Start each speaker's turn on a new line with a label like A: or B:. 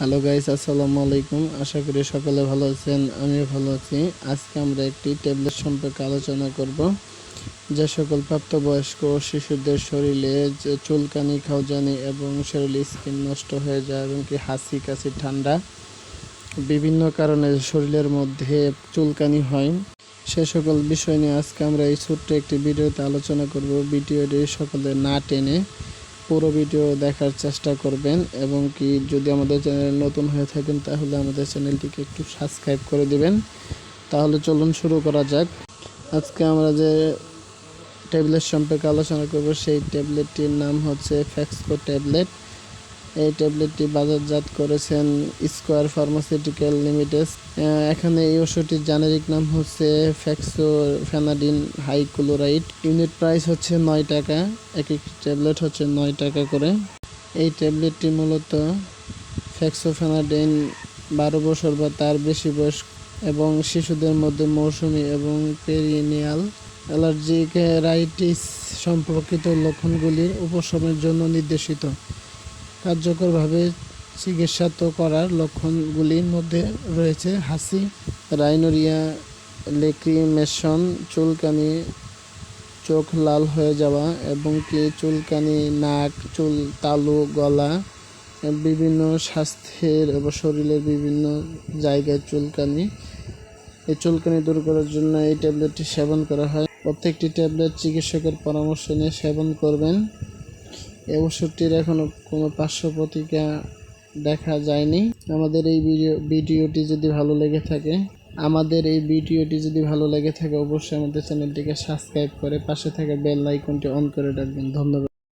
A: Hello guys আসসালামু আলাইকুম আশা করি সকলে ভালো আছেন, আমিও ভালো আছি। আজকে আমরা একটি ট্যাবলেট সম্পর্কে আলোচনা করব। যে সকল প্রাপ্তবয়স্ক শিশুদের শরীরে যে চুলকানি, খাওজানি এবং শরীরে স্কিন নষ্ট হয়ে যায় এবং কি হাসি কাশি ঠান্ডা বিভিন্ন কারণে শরীরের মধ্যে চুলকানি হয়। সে সকল বিষয় নিয়ে আজকে আমরা এই ছোট্ট একটি ভিডিওতে আলোচনা করব। ভিডিওটি সকলে না টেনে পুরো ভিডিও দেখার চেষ্টা করবেন এবং কি যদি আমাদের চ্যানেল নতুন হয়ে থাকেন, তাহলে আমাদের চ্যানেলটিকে একটু সাবস্ক্রাইব করে দিবেন। তাহলে চলুন শুরু করা যাক। আজকে আমরা যে ট্যাবলেট সম্পর্কে আলোচনা করব, সেই ট্যাবলেটটির নাম হচ্ছে ফ্যাক্সকো ট্যাবলেট। এই ট্যাবলেটটি বাজারজাত করেছেন স্কোয়ার ফার্মাসিউটিক্যাল লিমিটেড। এখানে এই ওষুধটির জেনেরিক নাম হচ্ছে ফ্যাক্সো ফেনাডিন হাই ক্লোরাইড ইউনিট প্রাইস হচ্ছে নয় টাকা, এক একটি ট্যাবলেট হচ্ছে নয় টাকা করে। এই ট্যাবলেটটি মূলত ফ্যাক্সোফেনাডিন বারো বছর বা তার বেশি বয়স এবং শিশুদের মধ্যে মৌসুমি এবং পেরিনিয়াল অ্যালার্জিক রাইটিস সম্পর্কিত লক্ষণগুলির উপশমের জন্য নির্দেশিত। কার্যকরভাবে চিকিৎসা তো করার লক্ষণগুলির মধ্যে রয়েছে হাসি, রাইনোরিয়া, লেক্রিমেশন, চুলকানি, চোখ লাল হয়ে যাওয়া এবং কি চুলকানি, নাক, চুল, তালু, গলা, বিভিন্ন স্বাস্থ্যের এবং শরীরের বিভিন্ন জায়গায় চুলকানি। এই চুলকানি দূর করার জন্য এই ট্যাবলেটটি সেবন করা হয়। প্রত্যেকটি ট্যাবলেট চিকিৎসকের পরামর্শ নিয়ে সেবন করবেন। এই ওষুধটির এখনও কোনো পার্শ্ব প্রতিক্রিয়া দেখা যায়নি। আমাদের এই ভিডিও, ভিডিওটি যদি ভালো লেগে থাকে, আমাদের এই ভিডিওটি যদি ভালো লেগে থাকে, অবশ্যই আমাদের চ্যানেলটিকে সাবস্ক্রাইব করে পাশে থাকা বেল আইকনটি অন করে রাখবেন। ধন্যবাদ।